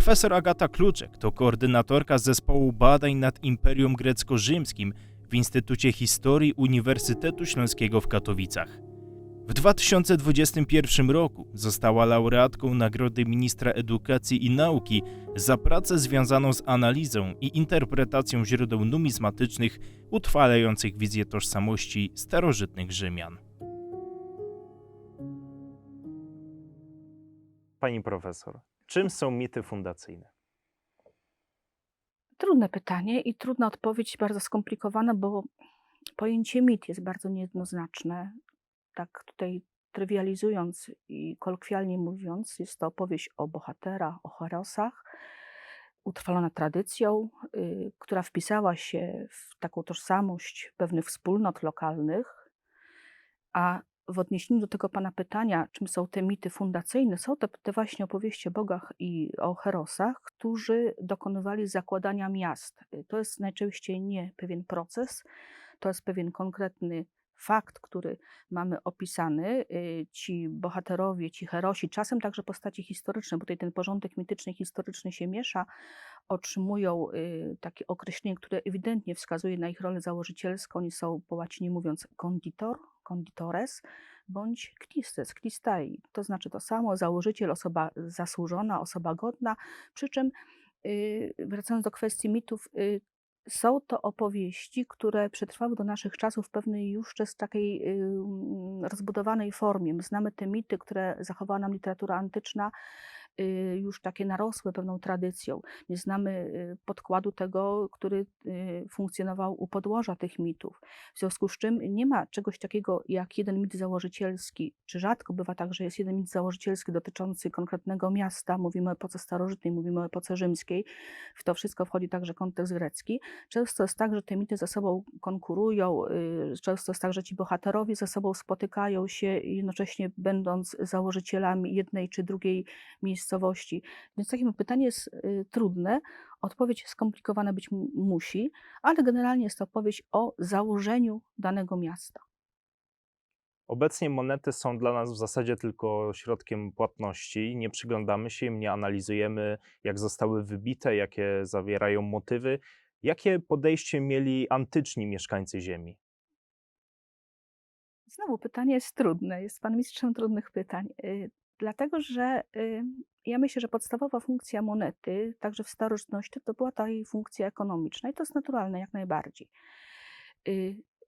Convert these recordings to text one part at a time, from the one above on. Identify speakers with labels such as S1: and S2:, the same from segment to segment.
S1: Profesor Agata Kluczek to koordynatorka zespołu badań nad Imperium Grecko-Rzymskim w Instytucie Historii Uniwersytetu Śląskiego w Katowicach. W 2021 roku została laureatką Nagrody Ministra Edukacji i Nauki za pracę związaną z analizą i interpretacją źródeł numizmatycznych utrwalających wizję tożsamości starożytnych Rzymian. Pani profesor, czym są mity fundacyjne?
S2: Trudne pytanie i trudna odpowiedź, bardzo skomplikowana, bo pojęcie mit jest bardzo niejednoznaczne. Tak tutaj trywializując i kolokwialnie mówiąc, jest to opowieść o bohaterach, o herosach, utrwalona tradycją, y, która wpisała się w taką tożsamość pewnych wspólnot lokalnych, a w odniesieniu do tego pana pytania, czym są te mity fundacyjne, są to te właśnie opowieści o bogach i o herosach, którzy dokonywali zakładania miast. To jest najczęściej nie pewien proces, to jest pewien konkretny fakt, który mamy opisany. Y, Ci bohaterowie, ci herosi, czasem także postaci historyczne, bo tutaj ten porządek mityczny historyczny się miesza, otrzymują y, takie określenie, które ewidentnie wskazuje na ich rolę założycielską. Oni są po łacinie mówiąc konditor, konditores, bądź knistes, knistai. To znaczy to samo, założyciel, osoba zasłużona, osoba godna, przy czym y, wracając do kwestii mitów, są to opowieści, które przetrwały do naszych czasów w pewnej już z takiej rozbudowanej formie. My znamy te mity, które zachowała nam literatura antyczna, już takie narosłe pewną tradycją. Nie znamy y, podkładu tego, który y, funkcjonował u podłoża tych mitów. W związku z czym nie ma czegoś takiego jak jeden mit założycielski, czy rzadko bywa tak, że jest jeden mit założycielski dotyczący konkretnego miasta. Mówimy o epoce starożytnej, mówimy o epoce rzymskiej. W to wszystko wchodzi także kontekst grecki. Często jest tak, że te mity ze sobą konkurują, y, często jest tak, że ci bohaterowie ze sobą spotykają się, jednocześnie będąc założycielami jednej czy drugiej miejscowości. Więc takie pytanie jest y, trudne. Odpowiedź skomplikowana być mu- musi, ale generalnie jest to opowieść o założeniu danego miasta.
S1: Obecnie monety są dla nas w zasadzie tylko środkiem płatności. Nie przyglądamy się im, nie analizujemy, jak zostały wybite, jakie zawierają motywy. Jakie podejście mieli antyczni mieszkańcy Ziemi?
S2: Znowu pytanie jest trudne, jest pan mistrzem trudnych pytań. Y, Dlatego, że y, ja myślę, że podstawowa funkcja monety, także w starożytności, to była ta jej funkcja ekonomiczna i to jest naturalne jak najbardziej.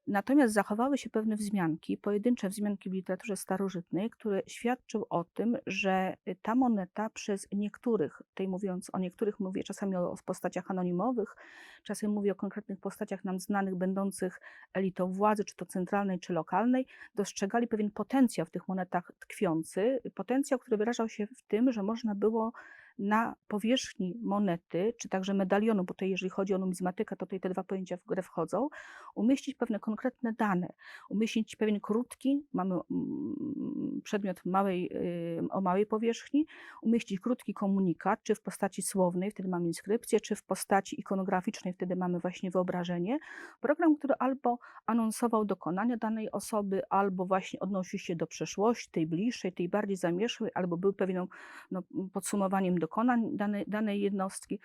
S2: Y, Natomiast zachowały się pewne wzmianki, pojedyncze wzmianki w literaturze starożytnej, które świadczą o tym, że y, ta moneta przez niektórych, tutaj mówiąc o niektórych, mówię czasami o, o postaciach anonimowych, czasem mówię o konkretnych postaciach nam znanych, będących elitą władzy, czy to centralnej, czy lokalnej, dostrzegali pewien potencjał w tych monetach tkwiący. Potencjał, który wyrażał się w tym, że można było na powierzchni monety, czy także medalionu, bo tutaj jeżeli chodzi o numizmatykę, to tutaj te dwa pojęcia w grę wchodzą, umieścić pewne konkretne dane, umieścić pewien krótki, mamy mm, przedmiot małej, y, o małej powierzchni, umieścić krótki komunikat, czy w postaci słownej, wtedy mamy inskrypcję, czy w postaci ikonograficznej, wtedy mamy właśnie wyobrażenie. Program, który albo anonsował dokonania danej osoby, albo właśnie odnosił się do przeszłości, tej bliższej, tej bardziej zamierzchłej, albo był pewną no, podsumowaniem dokonań danej, danej jednostki.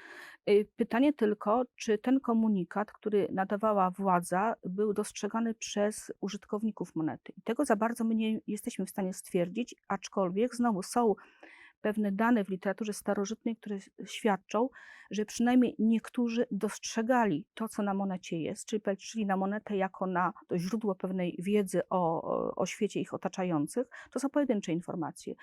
S2: Y, Pytanie tylko, czy ten komunikat, który nadawała władza, był dostrzegany przez użytkowników monety. I tego za bardzo my nie jesteśmy w stanie stwierdzić, aczkolwiek znowu są pewne dane w literaturze starożytnej, które świadczą, że przynajmniej niektórzy dostrzegali to, co na monecie jest, czyli patrzyli na monetę jako na to źródło pewnej wiedzy o, o- świecie ich otaczających. To są pojedyncze informacje.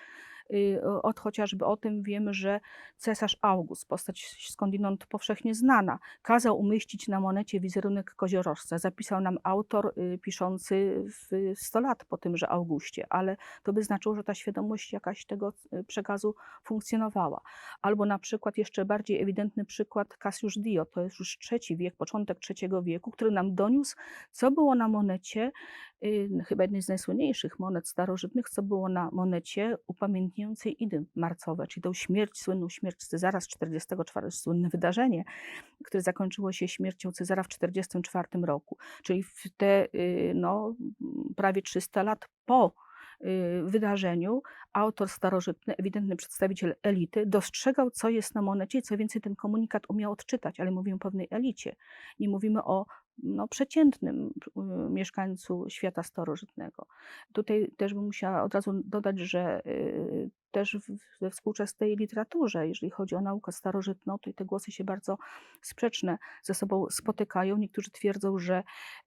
S2: Y, Od chociażby o tym wiemy, że cesarz August, postać skądinąd powszechnie znana, kazał umieścić na monecie wizerunek koziorożca. Zapisał nam autor y, piszący w 100 lat po tymże Augustie, ale to by znaczyło, że ta świadomość jakaś tego y, przekazu funkcjonowała. Albo na przykład jeszcze bardziej ewidentny przykład Cassius Dio, to jest już trzeci wiek, początek trzeciego wieku, który nam doniósł, co było na monecie, y, chyba jednej z najsłynniejszych monet starożytnych, co było na monecie upamiętniającej Idy marcowe, czyli tą śmierć, słynną śmierć Cezara z 44, słynne wydarzenie, które zakończyło się śmiercią Cezara w 44 roku, czyli w te y, no, prawie 300 lat po wydarzeniu autor starożytny, ewidentny przedstawiciel elity, dostrzegał, co jest na monecie co więcej ten komunikat umiał odczytać, ale mówimy o pewnej elicie. Nie mówimy o no, przeciętnym y, mieszkańcu świata starożytnego. Tutaj też bym musiała od razu dodać, że y, też we współczesnej literaturze, jeżeli chodzi o naukę starożytną, to te głosy się bardzo sprzeczne ze sobą spotykają. Niektórzy twierdzą, że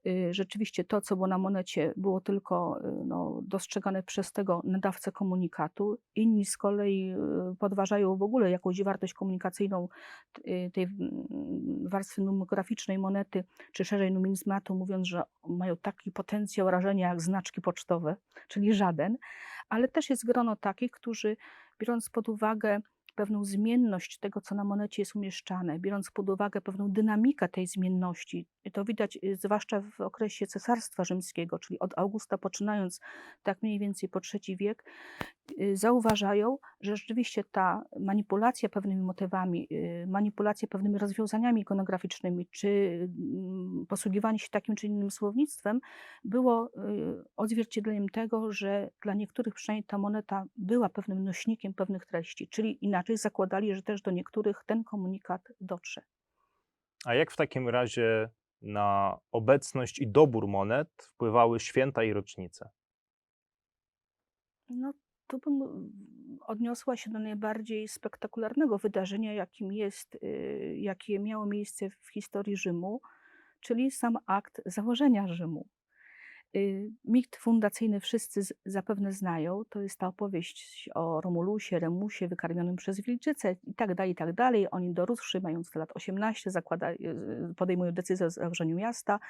S2: y, rzeczywiście to, co było na monecie, było tylko y, no, dostrzegane przez tego nadawcę komunikatu. Inni z kolei y, podważają w ogóle jakąś wartość komunikacyjną tej warstwy numerograficznej monety, czy szerzej numizmatu, mówiąc, że mają taki potencjał rażenia jak znaczki pocztowe, czyli żaden, ale też jest grono takich, którzy biorąc pod uwagę pewną zmienność tego, co na monecie jest umieszczane, biorąc pod uwagę pewną dynamikę tej zmienności, to widać y, zwłaszcza w okresie Cesarstwa Rzymskiego, czyli od Augusta poczynając tak mniej więcej po III wiek, y, zauważają, że rzeczywiście ta manipulacja pewnymi motywami, y, manipulacja pewnymi rozwiązaniami ikonograficznymi, czy mm, posługiwanie się takim czy innym słownictwem było odzwierciedleniem tego, że dla niektórych przynajmniej ta moneta była pewnym nośnikiem pewnych treści, czyli inaczej zakładali, że też do niektórych ten komunikat dotrze.
S3: A jak w takim razie na obecność i dobór monet wpływały święta i rocznice?
S2: No, tu bym odniosła się do najbardziej spektakularnego wydarzenia, jakim jest, y, jakie miało miejsce w historii Rzymu, czyli sam akt założenia Rzymu. Y, Mit fundacyjny wszyscy zapewne znają. To jest ta opowieść o Romulusie, Remusie wykarmionym przez wilczycę i tak dalej, i tak dalej. Oni dorosłszy, mając lat 18, zakłada, y, podejmują decyzję o założeniu miasta.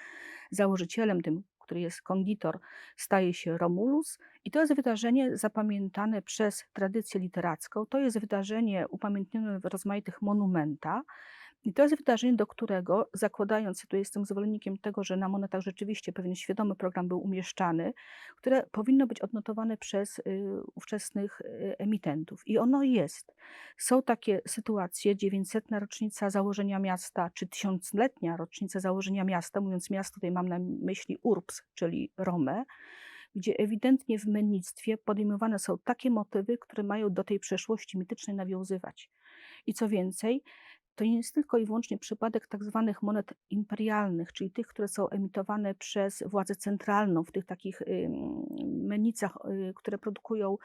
S2: Założycielem tym, który jest konditor, staje się Romulus. I to jest wydarzenie zapamiętane przez tradycję literacką. To jest wydarzenie upamiętnione w rozmaitych monumentach. I to jest wydarzenie, do którego, zakładając, tu jestem zwolennikiem tego, że na monetach rzeczywiście pewien świadomy program był umieszczany, które powinno być odnotowane przez y, ówczesnych y, emitentów. I ono jest. Są takie sytuacje, 900. rocznica założenia miasta, czy tysiącletnia rocznica założenia miasta, mówiąc miasto, tutaj mam na myśli Urbs, czyli Romę, gdzie ewidentnie w mennictwie podejmowane są takie motywy, które mają do tej przeszłości mitycznej nawiązywać. I co więcej, to nie jest tylko i wyłącznie przypadek tak zwanych monet imperialnych, czyli tych, które są emitowane przez władzę centralną w tych takich ym, mennicach, y, które produkują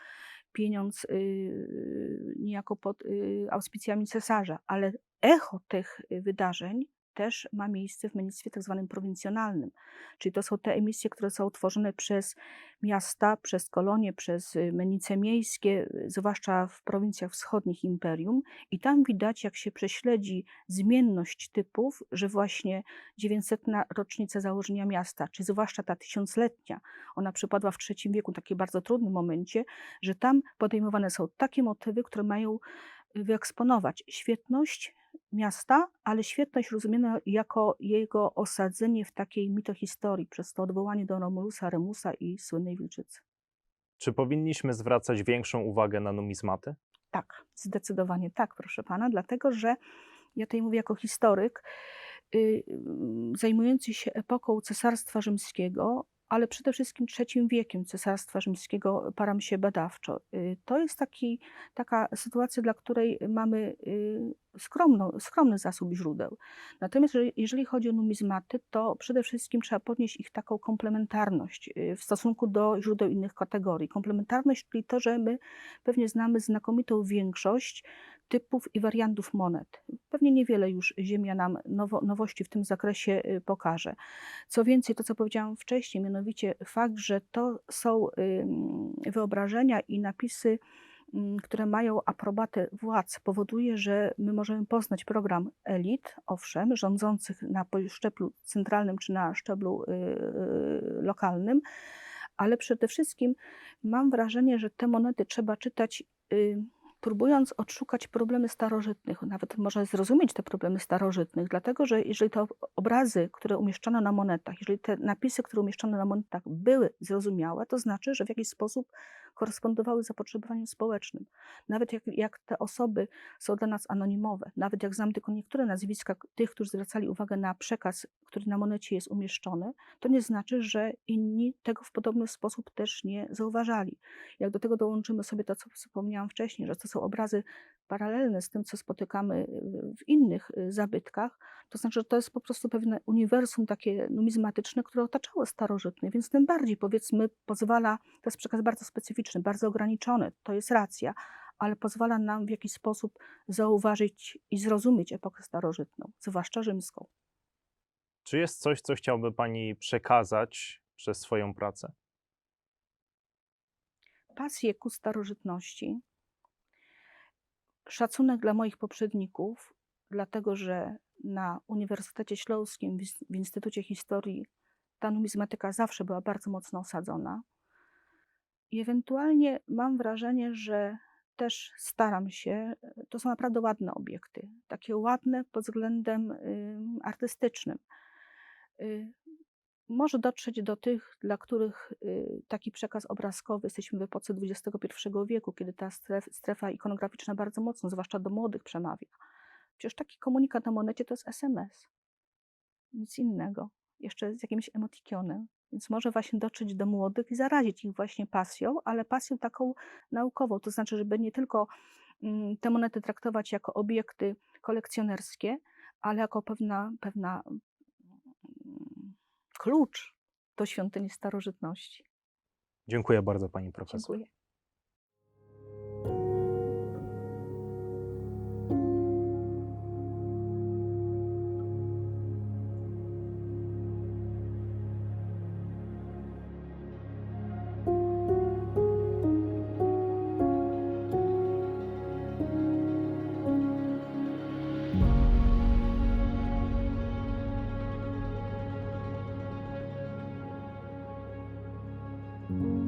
S2: pieniądz y, niejako pod y, auspicjami cesarza, ale echo tych wydarzeń też ma miejsce w mennictwie tak zwanym prowincjonalnym. Czyli to są te emisje, które są tworzone przez miasta, przez kolonie, przez y, mennice miejskie, y, zwłaszcza w prowincjach wschodnich imperium. I tam widać, jak się prześledzi zmienność typów, że właśnie 900. rocznica założenia miasta, czy zwłaszcza ta tysiącletnia, ona przypadła w III wieku, w takim bardzo trudnym momencie, że tam podejmowane są takie motywy, które mają y, wyeksponować świetność miasta, ale świetność rozumiana jako jego osadzenie w takiej mitohistorii, przez to odwołanie do Romulusa, Remusa i słynnej Wilczycy.
S3: Czy powinniśmy zwracać większą uwagę na numizmaty?
S2: Tak, zdecydowanie tak, proszę pana, dlatego że ja tutaj mówię jako historyk, y, mm, zajmujący się epoką Cesarstwa Rzymskiego, ale przede wszystkim trzecim wiekiem Cesarstwa Rzymskiego param się badawczo. Y, To jest taki, taka sytuacja, dla której mamy y, skromno, skromny zasób źródeł. Natomiast jeżeli- jeżeli chodzi o numizmaty, to przede wszystkim trzeba podnieść ich taką komplementarność y, w stosunku do źródeł innych kategorii. Komplementarność, czyli to, że my pewnie znamy znakomitą większość typów i wariantów monet. Pewnie niewiele już Ziemia nam nowo, nowości w tym zakresie y, pokaże. Co więcej, to co powiedziałam wcześniej, mianowicie fakt, że to są wyobrażenia i napisy, które mają aprobatę władz, powoduje, że my możemy poznać program elit, owszem, rządzących na szczeblu centralnym czy na szczeblu y, y, lokalnym, ale przede wszystkim mam wrażenie, że te monety trzeba czytać próbując odszukać problemy starożytnych, nawet może zrozumieć te problemy starożytnych, dlatego że jeżeli te obrazy, które umieszczono na monetach, jeżeli te napisy, które umieszczono na monetach były zrozumiałe, to znaczy, że w jakiś sposób korespondowały zapotrzebowaniem społecznym. Nawet jak, jak te osoby są dla nas anonimowe, nawet jak znam tylko niektóre nazwiska tych, którzy zwracali uwagę na przekaz, który na monecie jest umieszczony, to nie znaczy, że inni tego w podobny sposób też nie zauważali. Jak do tego dołączymy sobie to, co wspomniałam wcześniej, że to są obrazy paralelne z tym, co spotykamy y, w innych y, zabytkach, to znaczy, że to jest po prostu pewne uniwersum takie numizmatyczne, które otaczało starożytny, więc tym bardziej powiedzmy pozwala, to jest przekaz bardzo specyficzny, bardzo ograniczony, to jest racja, ale pozwala nam w jakiś sposób zauważyć i zrozumieć epokę starożytną, zwłaszcza rzymską.
S3: Czy jest coś, co chciałby Pani przekazać przez swoją pracę?
S2: pasję ku starożytności, szacunek dla moich poprzedników, dlatego że na Uniwersytecie Śląskim, w Ins- w Instytucie Historii, ta numizmatyka zawsze była bardzo mocno osadzona. I ewentualnie mam wrażenie, że też staram się, to są naprawdę ładne obiekty, takie ładne pod względem ym, artystycznym. Y, może dotrzeć do tych, dla których y, taki przekaz obrazkowy, jesteśmy w epoce XXI wieku, kiedy ta stref, strefa ikonograficzna bardzo mocno, zwłaszcza do młodych, przemawia. Przecież taki komunikat na monecie to jest SMS. Nic innego. Jeszcze z jakimś emotikionem. Więc może właśnie dotrzeć do młodych i zarazić ich właśnie pasją, ale pasją taką naukową. To znaczy, żeby nie tylko mm, te monety traktować jako obiekty kolekcjonerskie, ale jako pewna, pewna mm, klucz do świątyni starożytności.
S3: Dziękuję bardzo Pani Profesor.
S2: Dziękuję. thank you